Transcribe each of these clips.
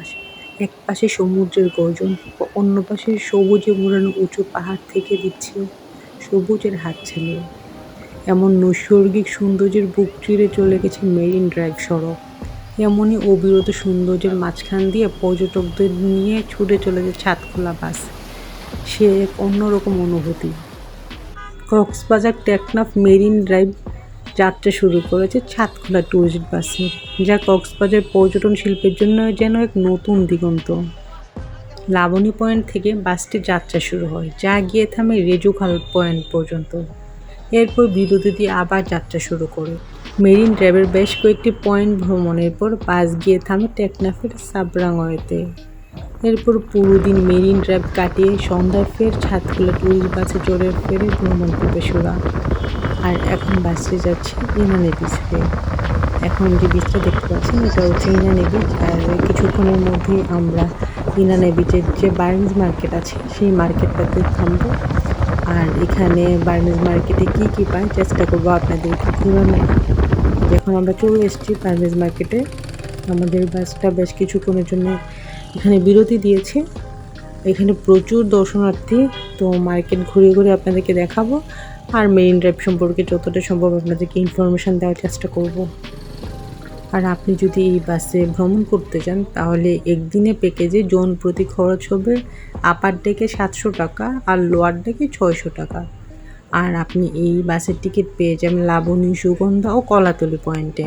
পাশে এক পাশে সমুদ্রের গর্জন, অন্য পাশে সবুজে মোড়ানো উঁচু পাহাড় থেকে দিচ্ছে সবুজের হাত ছেলে। এমন নৈসর্গিক সৌন্দর্যের বুক চিরে চলে গেছে মেরিন ড্রাইভ সড়ক। এমনই অবিরত সৌন্দর্যের মাঝখান দিয়ে পর্যটকদের নিয়ে ছুটে চলে যায় ছাদখোলা বাস। সে এক অন্যরকম অনুভূতি। কক্সবাজার টেকনাফ মেরিন ড্রাইভ যাত্রা শুরু করেছে ছাদখোলা ট্যুরিস্ট বাসে যা কক্সবাজার পর্যটন শিল্পের জন্য যেন এক নতুন দিগন্ত। লাবণী পয়েন্ট থেকে বাসটি যাত্রা শুরু হয়, যা গিয়ে থামে রেজুখাল পয়েন্ট পর্যন্ত। এরপর বিরতি দিয়ে আবার যাত্রা শুরু করে। মেরিন ড্রাইভের বেশ কয়েকটি পয়েন্ট ভ্রমণের পর বাস গিয়ে থামে টেকনাফের সাবরাঙ্গয়েতে এরপর পুরো দিন মেরিন ড্রাইভ কাটিয়ে সন্ধ্যায় ফের ছাদখোলা টুরিস্ট বাসে চড়ে ফেরে ভ্রমণ পিপাসুরা আর এখন বাসে যাচ্ছে ইনানি বিচ এখন যে বিচটা দেখতে পাচ্ছেন, এটা হচ্ছে ইনানি বিচ আর কিছুক্ষণের মধ্যেই আমরা ইনানি বিচের যে বার্মিজ মার্কেট আছে, সেই মার্কেটটাতে থামবো। আর এখানে বার্মিজ মার্কেটে কী কী পায় চেষ্টা করব আপনাদেরকে ঘুরানো এখন আমরা চলে এসেছি বার্মিজ মার্কেটে, আমাদের বাসটা বেশ কিছুক্ষণের জন্য এখানে বিরতি দিয়েছে। এখানে প্রচুর দর্শনার্থী, তো মার্কেট ঘুরে ঘুরে আপনাদেরকে দেখাবো। আর মেরিন ড্রাইভ সম্পর্কে যতটা সম্ভব আপনাদেরকে ইনফরমেশান দেওয়ার চেষ্টা করব। আর আপনি যদি এই বাসে ভ্রমণ করতে চান তাহলে একদিনে প্যাকেজে জন প্রতি খরচ হবে আপার ডেকে সাতশো টাকা আর লোয়ার ডেকে ছয়শো টাকা। আর আপনি এই বাসের টিকিট পেয়ে যাবেন লাবণী, সুগন্ধা ও কলাতলি পয়েন্টে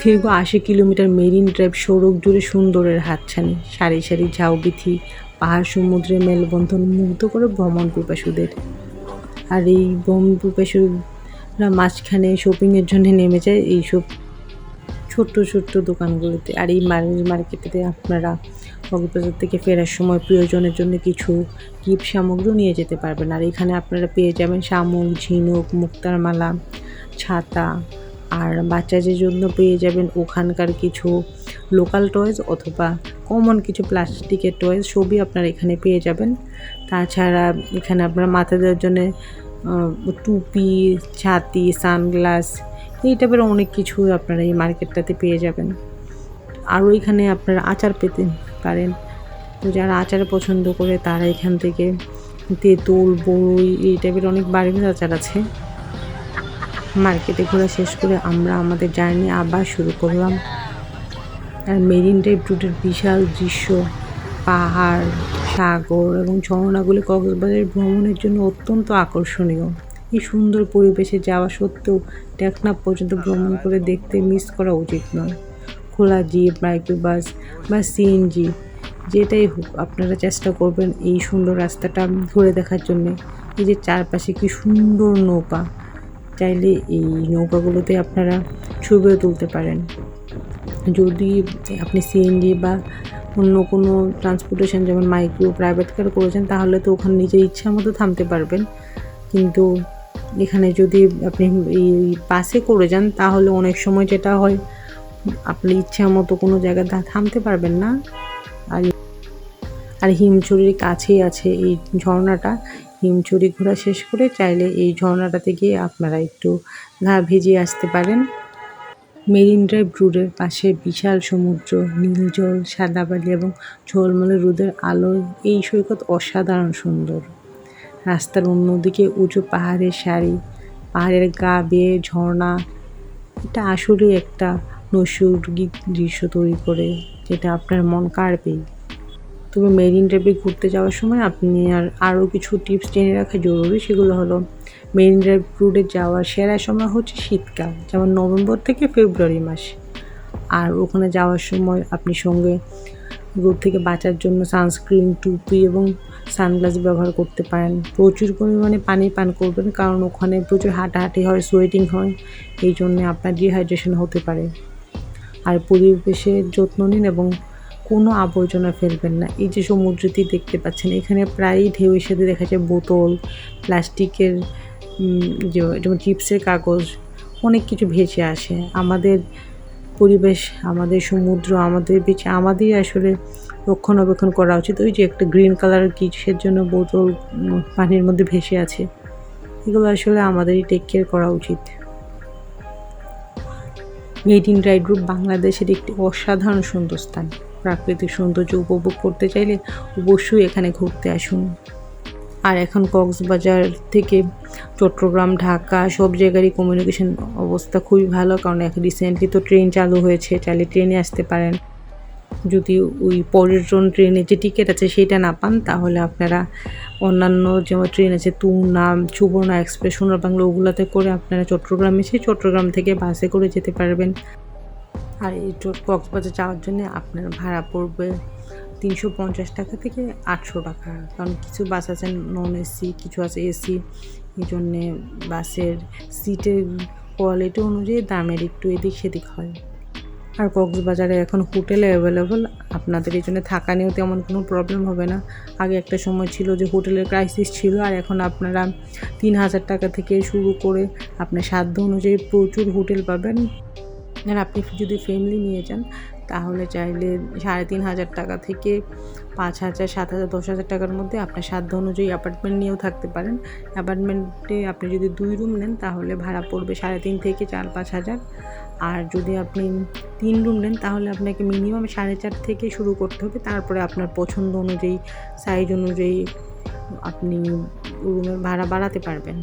দীর্ঘ আশি কিলোমিটার মেরিন ড্রাইভ সড়ক জুড়ে সুন্দরের হাতছানি, সারি সারি ঝাউবিথি, পাহাড় সমুদ্রে মেলবন্ধন মুগ্ধ করে ভ্রমণ পিপাসুদের। আর এই পিপাসুরা মাঝখানে শপিংয়ের জন্য নেমে যায় এইসব ছোট্ট ছোট্ট দোকানগুলোতে। আর এই মার্কেট মার্কেটেতে আপনারা কক্সবাজার থেকে ফেরার সময় প্রিয়জনের জন্য কিছু গিফট সামগ্রীও নিয়ে যেতে পারবেন। আর এখানে আপনারা পেয়ে যাবেন শামুক, ঝিনুক, মুক্তার মালা, ছাতা। আর বাচ্চাদের জন্য পেয়ে যাবেন ওখানকার কিছু লোকাল টয়েস অথবা কমন কিছু প্লাস্টিকের টয়েস সবই আপনারা এখানে পেয়ে যাবেন। তাছাড়া এখানে আপনারা মাথা দেওয়ার জন্য টুপি, ছাতি, সানগ্লাস, এই টাইপের অনেক কিছু আপনারা এই মার্কেটটাতে পেয়ে যাবেন। আরও এখানে আপনারা আচার পেতে পারেন। তো যারা আচার পছন্দ করে তারা এখান থেকে তেঁতুল, বড়ই, এই টাইপের অনেক বাড়ির আচার আছে। মার্কেটে ঘোরা শেষ করে আমরা আমাদের জার্নি আবার শুরু করলাম। আর মেরিন ড্রাইভ রুটের বিশাল দৃশ্য, পাহাড় সাগর এবং ঝর্ণাগুলি কক্সবাজার ভ্রমণের জন্য অত্যন্ত আকর্ষণীয়। এই সুন্দর পরিবেশে যাওয়া সত্ত্বেও টেকনাফ পর্যন্ত ভ্রমণ করে দেখতে মিস করা উচিত নয়। খোলা জিপ মাইক্রোবাস বা সিএনজি যেটাই হোক, আপনারা চেষ্টা করবেন এই সুন্দর রাস্তাটা ঘুরে দেখার জন্যে। এই যে চারপাশে কি সুন্দর নৌকা, চাইলে এই নৌকাগুলোতে আপনারা ছবিও তুলতে পারেন। যদি আপনি সিএনজি বা অন্য কোনো ট্রান্সপোর্টেশন যেমন মাইক্রো প্রাইভেট কার করেছেন, তাহলে তো ওখানে নিজের ইচ্ছা মতো থামতে পারবেন। কিন্তু এখানে যদি আপনি এই বাসে করে যান, তাহলে অনেক সময় যেটা হয়, আপনি ইচ্ছা মতো কোনো জায়গায় থামতে পারবেন না। আর আর হিমছড়ির কাছেই আছে এই ঝর্ণাটা। হিমচুরি ঘোরা শেষ করে চাইলে এই ঝর্ণাটাতে গিয়ে আপনারা একটু গা ভিজিয়ে আসতে পারেন। মেরিন ড্রাইভ রোডের পাশে বিশাল সমুদ্র, নীল জল, সাদা বালি এবং ঝলমলে রোদের আলোয় এই সৈকত অসাধারণ সুন্দর। রাস্তার অন্যদিকে উঁচু পাহাড়ের সারি, পাহাড়ের গা বেয়ে ঝর্ণা। এটা আসলেই একটা নৈসর্গিক দৃশ্য তৈরি করে, যেটা আপনার মন কাড়বেই তবে মেরিন ড্রাইভে ঘুরতে যাওয়ার সময় আপনি আর আরও কিছু টিপস জেনে রাখা জরুরি, সেগুলো হলো মেরিন ড্রাইভ রুটে যাওয়ার সেরা সময় হচ্ছে শীতকাল, যেমন নভেম্বর থেকে ফেব্রুয়ারি মাস। আর ওখানে যাওয়ার সময় আপনি সঙ্গে রোদ থেকে বাঁচার জন্য সানস্ক্রিন, টুপি এবং সানগ্লাস ব্যবহার করতে পারেন। প্রচুর পরিমাণে পানি পান করবেন, কারণ ওখানে প্রচুর হাঁটাহাঁটি হয়, সোয়েটিং হয়, এই জন্যে আপনার ডিহাইড্রেশন হতে পারে। আর পরিবেশের যত্ন নিন এবং কোনো আবর্জনা ফেলবেন না। এই যে সমুদ্রটি দেখতে পাচ্ছেন, এখানে প্রায়ই ঢেউয়ের সাথে দেখা যায় বোতল, প্লাস্টিকের যে যেমন চিপসের কাগজ, অনেক কিছু ভেসে আসে। আমাদের পরিবেশ, আমাদের সমুদ্র, আমাদের বেঁচে, আমাদেরই আসলে রক্ষণাবেক্ষণ করা উচিত। ওই যে একটা গ্রিন কালারের কিসের জন্য বোতল পানির মধ্যে ভেসে আছে। এগুলো আসলে আমাদেরই টেক কেয়ার করা উচিত। মেড ইন রাইড রুট বাংলাদেশের একটি অসাধারণ সুন্দর স্থান। প্রাকৃতিক সৌন্দর্য উপভোগ করতে চাইলে অবশ্যই এখানে ঘুরতে আসুন। আর এখন কক্সবাজার থেকে চট্টগ্রাম, ঢাকা, সব জায়গারই কমিউনিকেশন অবস্থা খুবই ভালো। কারণ এখন রিসেন্টলি তো ট্রেন চালু হয়েছে, চাইলে ট্রেনে আসতে পারেন। যদি ওই পর্যটন ট্রেনে যে টিকিট আছে সেটা না পান, তাহলে আপনারা অন্যান্য যেমন ট্রেন আছে তুনাম সুবর্ণা এক্সপ্রেস সোনার বাংলা, ওগুলোতে করে আপনারা চট্টগ্রাম এসে চট্টগ্রাম থেকে বাসে করে যেতে পারবেন। আর এই কক্সবাজার যাওয়ার জন্য আপনার ভাড়া পড়বে তিনশো পঞ্চাশ টাকা থেকে আটশো টাকা। কারণ কিছু বাস আছে নন এসি কিছু আছে এসি এই জন্যে বাসের সিটের কোয়ালিটি অনুযায়ী দামের একটু এদিক সেদিক হয়। আর কক্সবাজারে এখন হোটেল অ্যাভেলেবল আপনাদের এই জন্য থাকা নিয়েও তেমন কোনো প্রবলেম হবে না। আগে একটা সময় ছিল যে হোটেলের ক্রাইসিস ছিল, আর এখন আপনারা তিন হাজার টাকা থেকে শুরু করে আপনার সাধ্য অনুযায়ী প্রচুর হোটেল পাবেন। আর আপনি যদি ফ্যামিলি নিয়ে যান তাহলে চাইলে সাড়ে তিন হাজার টাকা থেকে পাঁচ হাজার, সাত হাজার, দশ হাজার টাকার মধ্যে আপনার সাধ্য অনুযায়ী অ্যাপার্টমেন্ট নিয়েও থাকতে পারেন। অ্যাপার্টমেন্টে আপনি যদি দুই রুম নেন, তাহলে ভাড়া পড়বে সাড়ে তিন থেকে চার, পাঁচ হাজার। আর যদি আপনি তিন রুম নেন, তাহলে আপনাকে মিনিমাম সাড়ে চার থেকে শুরু করতে হবে। তারপরে আপনার পছন্দ অনুযায়ী সাইজ অনুযায়ী আপনি রুমের ভাড়া বাড়াতে পারবেন।